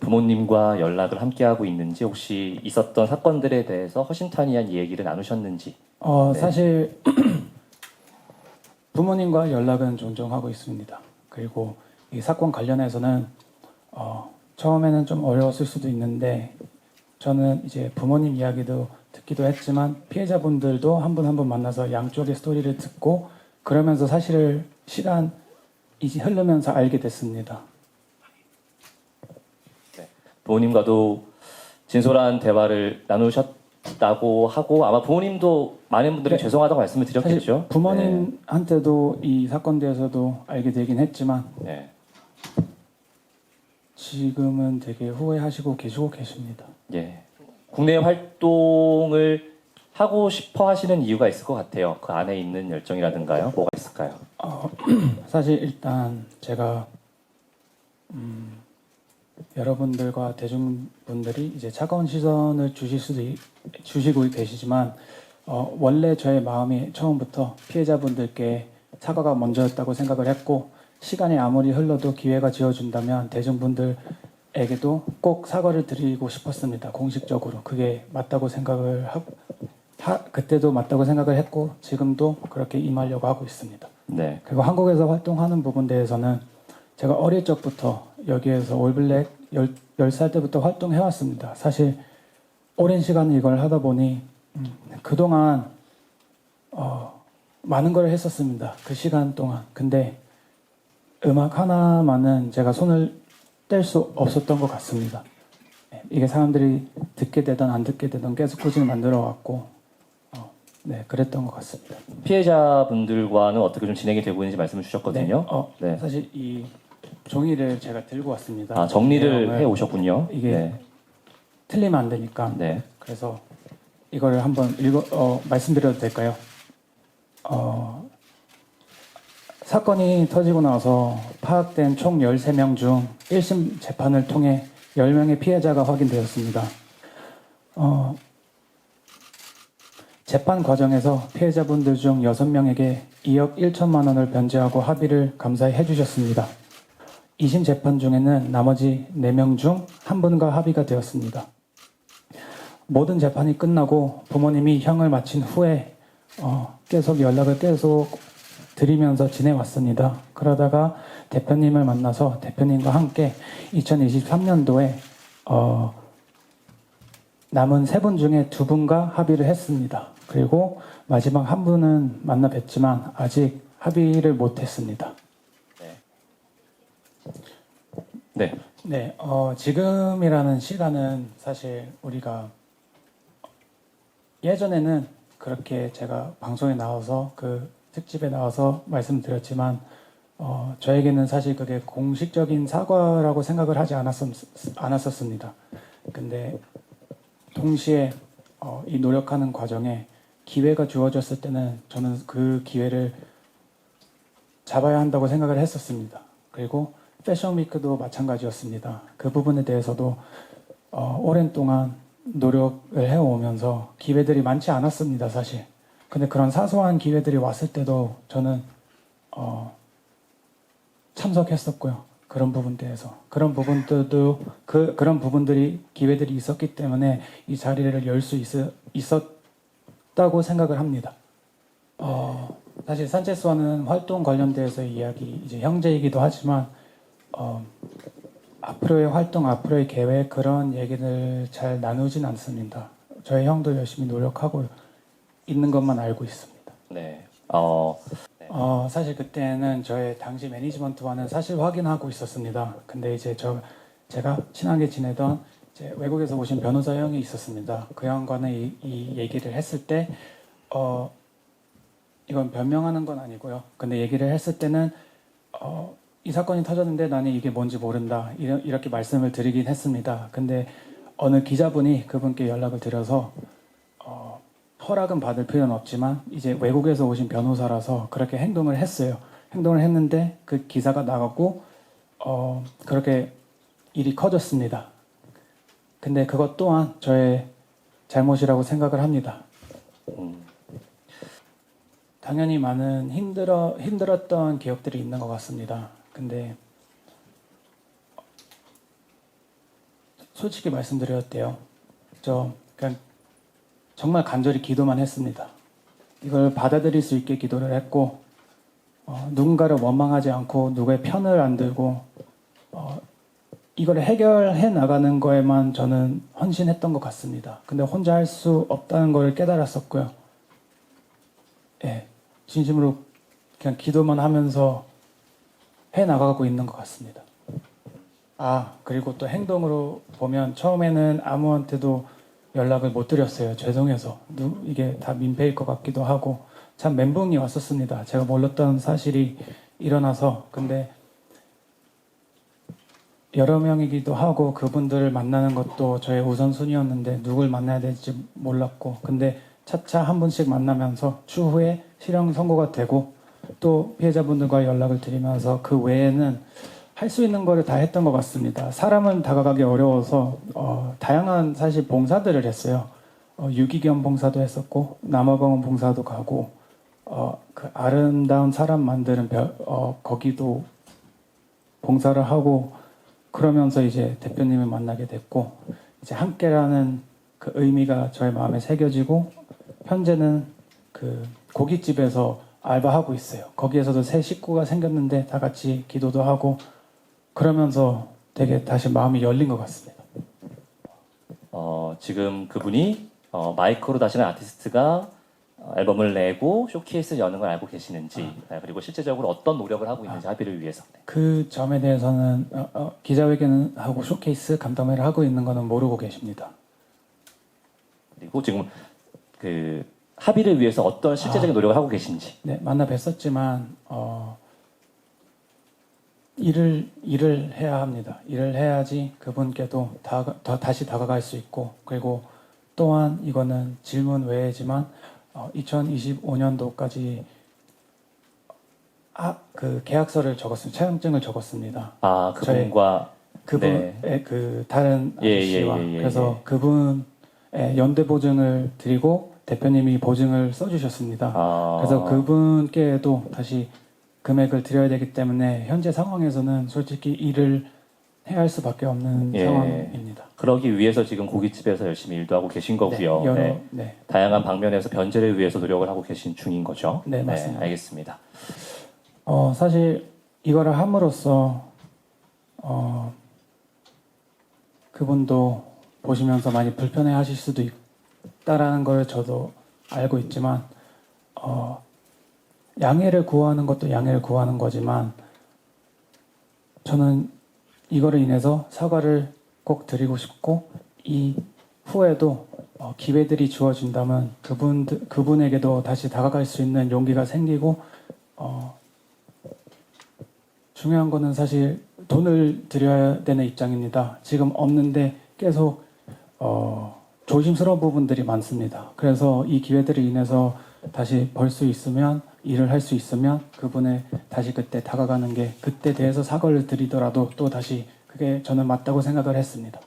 부모님과 연락을 함께 하고 있는지 혹시 있었던 사건들에 대해서 허심탄회한 얘기를 나누셨는지 어, 네. 사실 부모님과 연락은 종종 하고 있습니다. 그리고 이 사건 관련해서는 어, 처음에는 좀 어려웠을 수도 있는데 저는 이제 부모님 이야기도 듣기도 했지만 피해자분들도 한 분 한 분 만나서 양쪽의 스토리를 듣고 그러면서 사실을 시간이 흐르면서 알게 됐습니다. 부모님과도 진솔한 대화를 나누셨다고 하고 아마 부모님도 많은 분들이 네. 죄송하다고 말씀을 드렸겠죠. 부모님한테도 이 사건 대해서도 알게 되긴 했지만 네. 지금은 되게 후회하시고 계시고 계십니다. 네. 예. 국내 활동을 하고 싶어 하시는 이유가 있을 것 같아요. 그 안에 있는 열정이라든가요. 뭐가 있을까요? 어, 사실 일단 제가 음, 여러분들과 대중분들이 이제 차가운 시선을 주실 수도 있- 주시고 계시지만 어, 원래 저의 마음이 처음부터 피해자분들께 사과가 먼저였다고 생각을 했고 시간이 아무리 흘러도 기회가 지어준다면 대중분들에게도 꼭 사과를 드리고 싶었습니다. 공식적으로 그게 맞다고 생각을 하고 하- 그때도 맞다고 생각을 했고 지금도 그렇게 임하려고 하고 있습니다. 네. 그리고 한국에서 활동하는 부분 대해서는 제가 어릴 적부터 여기에서 올블랙 10, 10살 때부터 활동해왔습니다. 사실 오랜 시간 이걸 하다 보니 음, 그동안 어, 많은 걸 했었습니다. 그 시간 동안. 근데 음악 하나만은 제가 손을 뗄 수 없었던 것 같습니다. 네, 이게 사람들이 듣게 되든 안 듣게 되든 계속 꾸준히 만들어 왔고 어, 네 그랬던 것 같습니다. 피해자분들과는 어떻게 좀 진행이 되고 있는지 말씀을 주셨거든요. 네, 어, 네. 사실 이 종이를 제가 들고 왔습니다. 아, 정리를 내용을 해 오셨군요. 이게 네. 틀리면 안 되니까. 네. 그래서 이거를 한번 읽어 어, 말씀드려도 될까요? 어, 사건이 터지고 나서 파악된 총 13명 중 1심 재판을 통해 10명의 피해자가 확인되었습니다. 어, 재판 과정에서 피해자분들 중 6명에게 2억 1천만 원을 변제하고 합의를 감사히 해주셨습니다. 2심 재판 중에는 나머지 4명 중 한 분과 합의가 되었습니다. 모든 재판이 끝나고 부모님이 형을 마친 후에 어, 계속 연락을 계속 드리면서 지내왔습니다. 그러다가 대표님을 만나서 대표님과 함께 2023년도에 어, 남은 세 분 중에 두 분과 합의를 했습니다. 그리고 마지막 한 분은 만나 뵀지만 아직 합의를 못했습니다. 네. 네, 어, 지금이라는 시간은 사실 우리가 예전에는 그렇게 제가 방송에 나와서 그 특집에 나와서 말씀드렸지만 어, 저에게는 사실 그게 공식적인 사과라고 생각을 하지 않았었, 않았었습니다. 근데 동시에 어, 이 노력하는 과정에 기회가 주어졌을 때는 저는 그 기회를 잡아야 한다고 생각을 했었습니다. 그리고 패션 위크도 마찬가지였습니다. 그 부분에 대해서도 어, 오랜 동안 노력을 해오면서 기회들이 많지 않았습니다, 사실. 근데 그런 사소한 기회들이 왔을 때도 저는 어, 참석했었고요. 그런 부분대에서 그런 부분들도 그 그런 부분들이 기회들이 있었기 때문에 이 자리를 열 수 있었다고 생각을 합니다. 어, 사실 산체스와는 활동 관련돼서의 이야기 이제 형제이기도 하지만 어, 앞으로의 활동, 앞으로의 계획 그런 얘기를 잘 나누진 않습니다. 저희 형도 열심히 노력하고 있는 것만 알고 있습니다. 네. 어, 어, 사실 그때는 저의 당시 매니지먼트와는 사실 확인하고 있었습니다. 근데 이제 저 제가 친하게 지내던 외국에서 오신 변호사 형이 있었습니다. 그 형과는 이, 이 얘기를 했을 때 어, 이건 변명하는 건 아니고요. 근데 얘기를 했을 때는 어, 이 사건이 터졌는데 나는 이게 뭔지 모른다. 이렇게 말씀을 드리긴 했습니다. 근데 어느 기자분이 그분께 연락을 드려서 어, 허락은 받을 필요는 없지만 이제 외국에서 오신 변호사라서 그렇게 행동을 했어요. 행동을 했는데 그 기사가 나갔고 어, 그렇게 일이 커졌습니다. 근데 그것 또한 저의 잘못이라고 생각을 합니다. 음, 당연히 많은 힘들어 힘들었던 기억들이 있는 것 같습니다. 근데 솔직히 말씀드렸대요. 저 그냥 정말 간절히 기도만 했습니다. 이걸 받아들일 수 있게 기도를 했고 어, 누군가를 원망하지 않고 누구의 편을 안 들고 어, 이걸 해결해 나가는 거에만 저는 헌신했던 것 같습니다. 근데 혼자 할 수 없다는 걸 깨달았었고요. 예, 진심으로 그냥 기도만 하면서 해 나가고 있는 것 같습니다. 아, 그리고 또 행동으로 보면 처음에는 아무한테도 연락을 못 드렸어요. 죄송해서. 누, 이게 다 민폐일 것 같기도 하고. 참 멘붕이 왔었습니다. 제가 몰랐던 사실이 일어나서. 근데 여러 명이기도 하고 그분들을 만나는 것도 저의 우선순위였는데 누굴 만나야 될지 몰랐고. 근데 차차 한 분씩 만나면서 추후에 실형 선고가 되고 또 피해자분들과 연락을 드리면서 그 외에는 할 수 있는 거를 다 했던 것 같습니다. 사람은 다가가기 어려워서 어, 다양한 사실 봉사들을 했어요. 어, 유기견 봉사도 했었고 남아공원 봉사도 가고 어, 그 아름다운 사람 만드는 별, 어, 거기도 봉사를 하고 그러면서 이제 대표님을 만나게 됐고 이제 함께라는 그 의미가 저의 마음에 새겨지고 현재는 그 고깃집에서 알바하고 있어요. 거기에서도 새 식구가 생겼는데 다 같이 기도도 하고 그러면서 되게 다시 마음이 열린 것 같습니다. 어, 지금 그분이 어, 마이크로 다시는 아티스트가 어, 앨범을 내고 쇼케이스 여는 걸 알고 계시는지 네, 그리고 실제적으로 어떤 노력을 하고 있는지 합의를 위해서 네. 그 점에 대해서는 어, 어, 기자회견 하고 쇼케이스 간담회를 하고 있는 거는 모르고 계십니다. 그리고 지금 그 합의를 위해서 어떤 실제적인 노력을 하고 계신지 네, 만나 뵀었지만 어, 일을 일을 해야 합니다. 일을 해야지 그분께도 다, 더 다시 다가갈 수 있고 그리고 또한 이거는 질문 외에지만 어, 2025년도까지 아, 그 계약서를 적었습니다. 차용증을 적었습니다. 아 그분과 그분의 네. 그 다른 예, 아저씨와 예, 예, 예, 그래서 예. 그분의 연대 보증을 드리고 대표님이 보증을 써주셨습니다. 아, 그래서 그분께도 다시 금액을 드려야 되기 때문에 현재 상황에서는 솔직히 일을 해야 할 수밖에 없는 예. 상황입니다. 그러기 위해서 지금 고깃집에서 열심히 일도 하고 계신 거고요. 네, 여러, 네. 네. 다양한 방면에서 변제를 위해서 노력을 하고 계신 중인 거죠. 네, 맞습니다. 알겠습니다. 어, 사실 이거를 함으로써 어, 그분도 보시면서 많이 불편해 하실 수도 있 다라는 걸 저도 알고 있지만 어, 양해를 구하는 것도 양해를 구하는 거지만 저는 이거를 인해서 사과를 꼭 드리고 싶고 이 후에도 어, 기회들이 주어진다면 그분 그분에게도 다시 다가갈 수 있는 용기가 생기고 어, 중요한 거는 사실 돈을 들여야 되는 입장입니다. 지금 없는데 계속 어, 조심스러운 부분들이 많습니다. 그래서 이 기회들을 인해서 다시 벌 수 있으면 일을 할 수 있으면 그분의 다시 그때 다가가는 게 그때 대해서 사과를 드리더라도 또 다시 그게 저는 맞다고 생각을 했습니다.